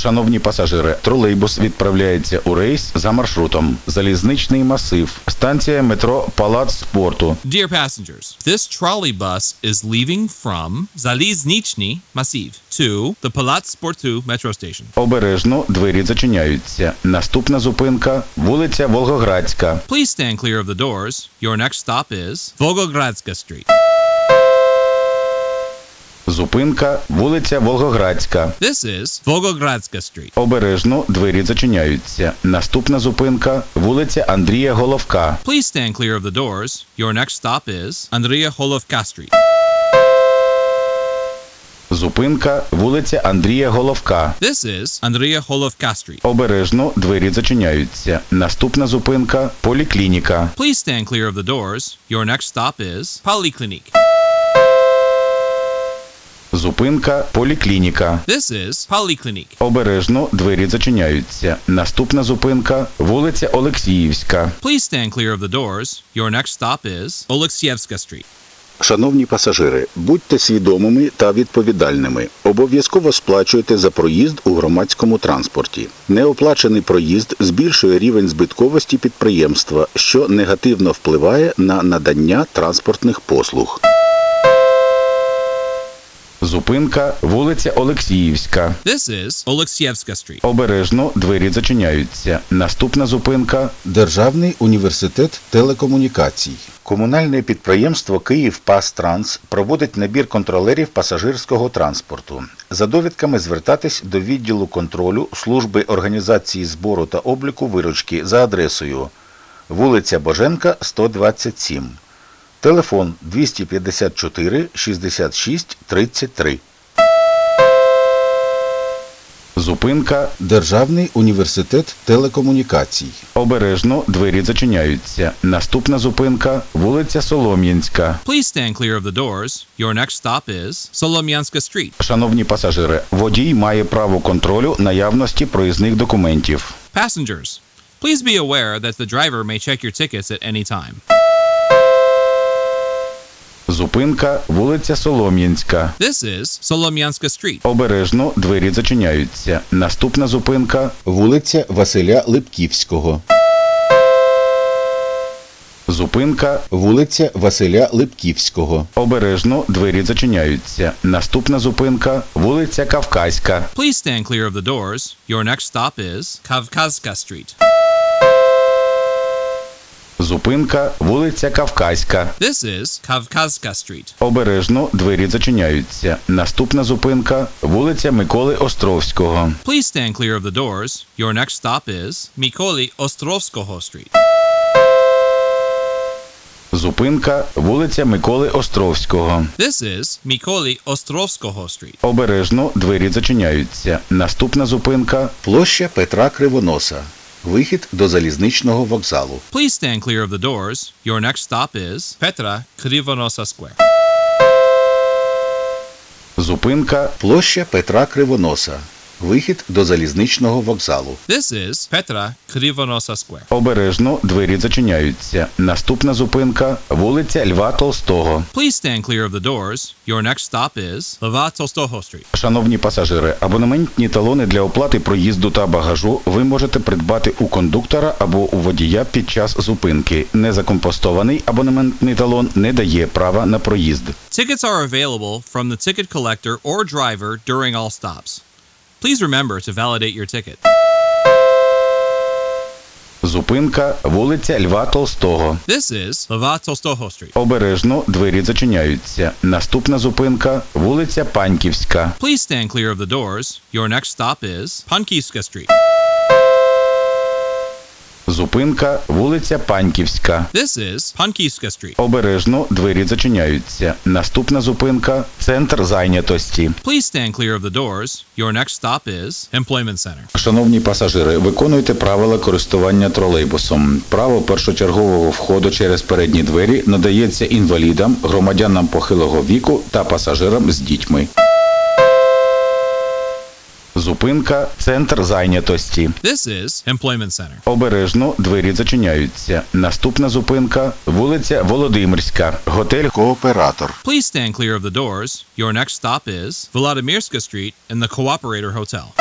Шановні пасажири, тролейбус відправляється у рейс за маршрутом. Залізничний масив, станція метро Палац спорту. Dear passengers, this trolley bus is leaving from Zaliznichny Massiv to the Palat Sportu metro station. Обережно двері зачиняються. Наступна зупинка вулиця Волгоградська. Please stand clear of the doors. Your next stop is Volgogradska Street. Зупинка вулиця Волгоградська. This is Volgogradska Street. Обережно двері зачиняються. Наступна зупинка вулиця Андрія Головка. Please stand clear of the doors. Your next stop is Andrea Holovka Street. Зупинка вулиця Андрія Головка. This is Andrea Holovka Street. Обережно двері зачиняються. Наступна зупинка поліклініка. Please stand clear of the doors. Your next stop is Polyclinic. Зупинка поліклініка. This is Polyclinic. Обережно двері зачиняються. Наступна зупинка вулиця Олексіївська. Please stand clear of the doors. Your next stop is Oleksievska Street. Шановні пасажири, будьте свідомими та відповідальними. Обов'язково сплачуйте за проїзд у громадському транспорті. Неоплачений проїзд збільшує рівень збитковості підприємства, що негативно впливає на надання транспортних послуг. Зупинка вулиця Олексіївська. This is Oleksievska Street. Обережно двері зачиняються. Наступна зупинка Державний університет телекомунікацій. Комунальне підприємство «Київпастранс» проводить набір контролерів пасажирського транспорту. За довідками звертатись до відділу контролю служби організації збору та обліку виручки за адресою вулиця Боженка, 127. Телефон 254 66 33. Зупинка Державний університет телекомунікацій. Обережно двері зачиняються. Наступна зупинка вулиця Солом'янська. Please stand clear of the doors. Your next stop is Solomyanska Street. Шановні пасажири, водій має право контролю наявності проїзних документів. Passengers, please be aware that the driver may check your tickets at any time. Зупинка вулиця Солом'янська. This is Solomyanska Street. Обережно двері зачиняються. Наступна зупинка вулиця Василя Липківського. Зупинка вулиця Василя Липківського. Обережно двері зачиняються. Наступна зупинка вулиця Кавказька. Please stand clear of the doors. Your next stop is Kavkazka Street. Зупинка вулиця Кавказька. This is Kavkazka Street. Обережно двері зачиняються. Наступна зупинка вулиця Миколи Островського. Please stand clear of the doors. Your next stop is Mikoli Ostrovskoho Street. Зупинка вулиця Миколи Островського. This is Mikoli Ostrovskoho Street. Обережно двері зачиняються. Наступна зупинка площа Петра Кривоноса. Вихід до залізничного вокзалу. Please stand clear of the doors. Your next stop is Petra Krivonosa Square. Зупинка площа Петра Кривоноса. Вихід до залізничного вокзалу. This is Petra Krivonosa Square. Обережно двері зачиняються. Наступна зупинка вулиця Льва Толстого. Please stand clear of the doors. Your next stop is Lva Tolstoho Street. Шановні пасажири, абонементні талони для оплати проїзду та багажу ви можете придбати у кондуктора або у водія під час зупинки. Незакомпостований абонементний талон не дає права на проїзд. Tickets are available from the ticket collector or driver during all stops. Please remember to validate your ticket. Зупинка вулиця Льва Толстого. This is Lva Tolstoho Street. Обережно двері зачиняються. Наступна зупинка вулиця Паньківська. Please stand clear of the doors. Your next stop is Pankivska Street. Зупинка вулиця Паньківська. This is Pankivska Street. Обережно двері зачиняються. Наступна зупинка центр зайнятості. Please stand clear of the doors. Your next stop is Employment Center. Шановні пасажири, виконуйте правила користування тролейбусом. Право першочергового входу через передні двері надається інвалідам, громадянам похилого віку та пасажирам з дітьми. Зупинка центр зайнятості. This is Employment Center. Обережно двері зачиняються. Наступна зупинка вулиця Володимирська. Готель Кооператор. Please stand clear of the doors. Your next stop is Vladimirsky Street and the Cooperator Hotel.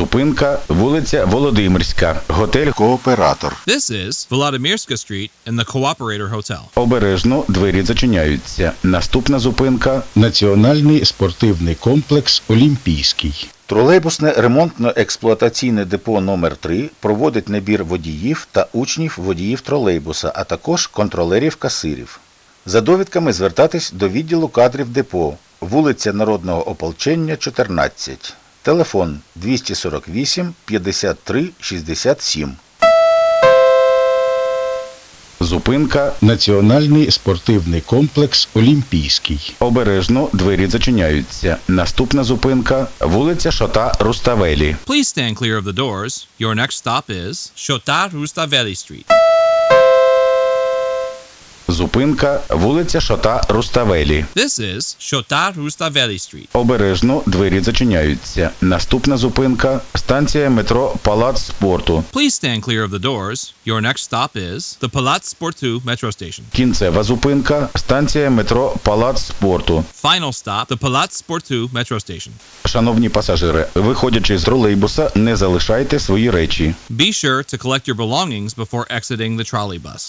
Зупинка вулиця Володимирська, готель Кооператор. This is Volodymyrska Street and the Cooperator Hotel. Обережно двері зачиняються. Наступна зупинка Національний спортивний комплекс Олімпійський. Тролейбусне ремонтно-експлуатаційне депо номер 3 проводить набір водіїв та учнів водіїв тролейбуса, а також контролерів касирів. За довідками звертатись до відділу кадрів депо, вулиця Народного ополчення, 14. Телефон 248 53 67. зупинка Національний спортивний комплекс Олімпійський. обережно двері зачиняються. Наступна зупинка вулиця Шота Руставелі. Please stand clear of the doors. Your next stop is Shota Rustaveli Street. Зупинка вулиця Шота Руставелі. This is Shota Rustaveli Street. Обережно двері зачиняються. Наступна зупинка станція метро Палац спорту. Please stand clear of the doors. Your next stop is the Palats Sportu metro station. Кінцева зупинка станція метро Палац спорту. Final stop, the Palats Sportu metro station. Шановні пасажири, виходячи з тролейбуса, не залишайте свої речі. Be sure to collect your belongings before exiting the trolley bus.